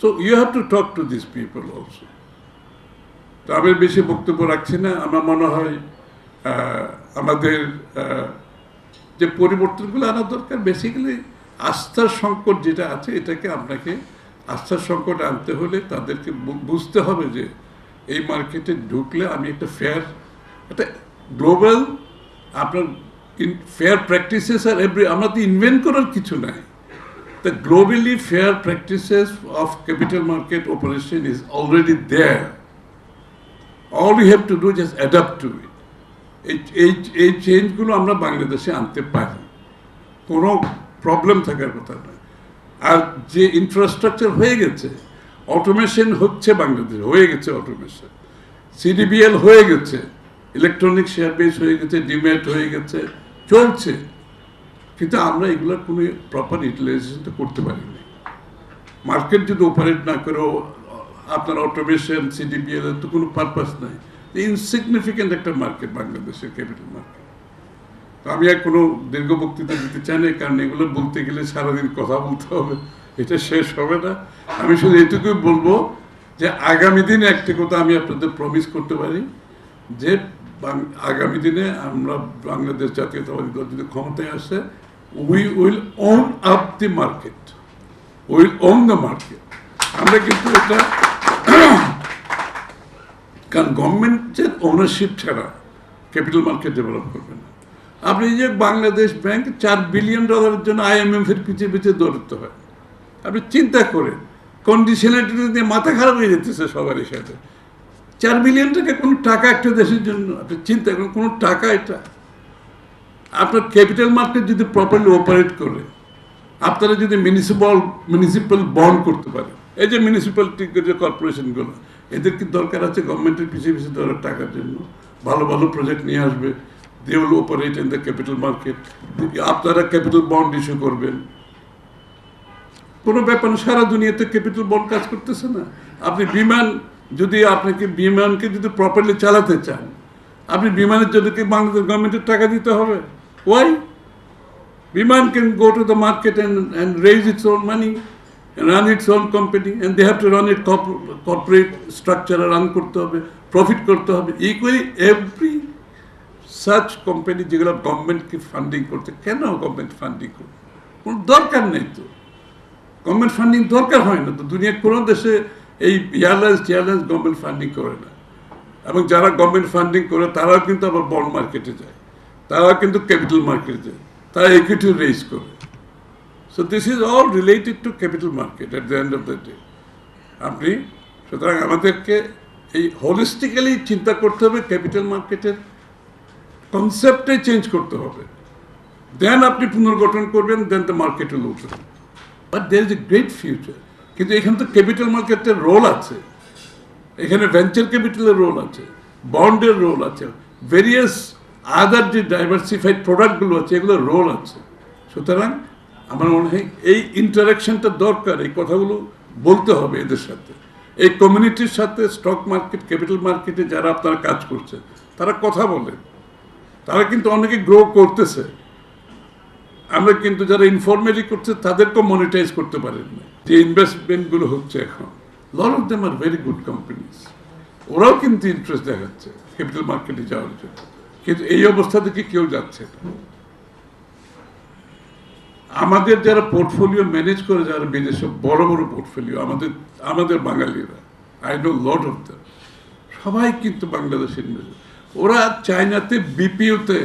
So you have to talk to this people also তো আমি বেশি বক্তব্য রাখছি না। আমার মনে হয় আমাদের যে পরিবর্তনগুলো আনা দরকার বেসিক্যালি আস্থার সংকট যেটা আছে, এটাকে আপনাকে আস্থার সংকট আনতে হলে তাদেরকে বুঝতে হবে যে এই মার্কেটে ঢুকলে আমি একটা ফেয়ার একটা গ্লোবাল আপনার ফেয়ার প্র্যাকটিসেস আর এভরি আমরা তো ইনভেন্ট করার কিছু নাই। The globally fair practices of capital market operation is already there. All we have to do just adapt to it. এই এই চেঞ্জগুলো আমরা বাংলাদেশে আনতে পারি কোনো প্রবলেম থাকার কথা নয় আর যে ইনফ্রাস্ট্রাকচার হয়ে গেছে অটোমেশন হচ্ছে বাংলাদেশে, হয়ে গেছে অটোমেশন সিডিবিএল হয়ে গেছে ইলেকট্রনিক শেয়ার বেস হয়ে গেছে ডিম্যাট হয়ে গেছে, চলছে কিন্তু আমরা এগুলোর কোনো প্রপার ইউটিলাইজেশন তো করতে পারিনি। মার্কেট যদি অপারেট না করে আপনার অটোমেশন সিডিপিএল তো কোনো পারপাস নাই। ইনসিগনিফিক্যান্ট একটা মার্কেট বাংলাদেশের ক্যাপিটাল মার্কেট আমি আর কোনো দীর্ঘ বক্তৃতা দিতে চাই না কারণ এগুলো বলতে গেলে সারাদিন কথা বলতে হবে, এটা শেষ হবে না। আমি শুধু এটুকুই বলব যে আগামী দিনে একটি কথা আমি আপনাদের প্রমিস করতে পারি, যে আগামী দিনে আমরা বাংলাদেশ জাতীয়তাবাদী দল যদি ক্ষমতায় আসে we will own up the market will own the market আমরা কিন্তু এটা কারণ গভর্নমেন্টের ওনারশিপ ছাড়া ক্যাপিটাল মার্কেট ডেভেলপ করবে না। আপনি যে বাংলাদেশ ব্যাংক চার বিলিয়ন ডলারের জন্য আইএমএফ এর পিছিয়ে পিছিয়ে দৌড়তে হয়। আপনি চিন্তা করেন কন্ডিশনালিটি দিয়ে মাথা খারাপ হয়ে যেতেছে সবারই সাথে। চার বিলিয়ন টাকা কোনো টাকা একটা দেশের জন্য, আপনি চিন্তা করেন কোনো টাকা এটা আপনার ক্যাপিটাল মার্কেট যদি প্রপারলি অপারেট করে, আপনারা যদি মিউনিসিপাল মিউনিসিপ্যাল বন্ড করতে পারেন, এই যে মিউনিসিপ্যালিটি যে কর্পোরেশনগুলো এদের কি দরকার আছে গভর্নমেন্টের পিছিয়ে পিছিয়ে ধরার টাকার জন্য? ভালো ভালো প্রজেক্ট নিয়ে আসবে they will operate in the capital market আপনারা ক্যাপিটাল বন্ড ইস্যু করবেন। কোনো ব্যাপার সারা দুনিয়াতে ক্যাপিটাল বন্ড কাজ করতেছে না। আপনি বিমান যদি আপনাকে, বিমানকে যদি প্রপারলি চালাতে চান, আপনি বিমানের জন্য কি বাংলাদেশ গভর্নমেন্টের টাকা দিতে হবে? Why Biman can go to the market and and raise its own money run its own company and they have to run it corporate স্ট্রাকচারে run করতে হবে প্রফিট করতে হবে ইকুয়ালি এভরি সাচ কোম্পানি যেগুলো গভর্নমেন্টকে ফান্ডিং করতে কেন government funding করবে কোনো দরকার নেই তো। গভর্নমেন্ট ফান্ডিং দরকার হয় না তো, দুনিয়ার কোনো দেশে এই এয়ারলাইন্স এয়ারলাইন্স গভর্নমেন্ট ফান্ডিং করে না। এবং যারা গভর্নমেন্ট ফান্ডিং করে, তারাও কিন্তু আবার বন্ড মার্কেটে যায়। তারাও কিন্তু ক্যাপিটাল মার্কেটে তারা ইকুইটি রেজ করে। So this is all related to capital market at the end of the day আপনি, সুতরাং আমাদেরকে এই হোলিস্টিক্যালি চিন্তা করতে হবে ক্যাপিটাল মার্কেটের কনসেপ্টে চেঞ্জ করতে হবে। দেন আপনি পুনর্গঠন করবেন then the market will but there is a great future কিন্তু এখানে তো ক্যাপিটাল মার্কেটের রোল আছে। এখানে ভেঞ্চার ক্যাপিটালের রোল আছে। বন্ডের রোল আছে। ভেরিয়াস আদার যে ডাইভার্সিফাইড প্রোডাক্টগুলো আছে এগুলোর রোল আছে। সুতরাং আমার মনে হয় এই ইন্টারাকশনটা দরকার, এই কথাগুলো বলতে হবে এদের সাথে। এই কমিউনিটির সাথে স্টক মার্কেট ক্যাপিটাল মার্কেটে যারা আপনারা কাজ করছে, তারা কথা বলেন তারা কিন্তু অনেকে গ্রো করতেছে। আমরা কিন্তু যারা ইনফর্মালি করছে, তাদেরকেও মনিটাইজ করতে পারেন না। যে ইনভেস্টমেন্টগুলো হচ্ছে এখন lot of them are very good companies ওরাও কিন্তু ইন্টারেস্ট দেখাচ্ছে ক্যাপিটাল মার্কেটে যাওয়ার জন্য। কিন্তু এই অবস্থা থেকে কেউ যাচ্ছে আমাদের যারা পোর্টফোলিও ম্যানেজ করে, যারা বিদেশে বড় বড় পোর্টফোলিও আমাদের আমাদের বাঙালিরা I know lot of the সবাই কিন্তু বাংলাদেশের ইনভেস্ট ওরা চায়নাতে বিপিওতে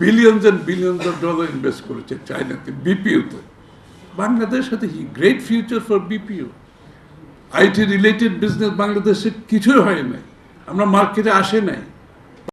billions and billions of dollar invest করেছে চায়নাতে বিপিওতে বাংলাদেশ সাথে great future for BPO IT related business বাংলাদেশে কিছুই হয় নাই। আমরা মার্কেটে আসে নাই।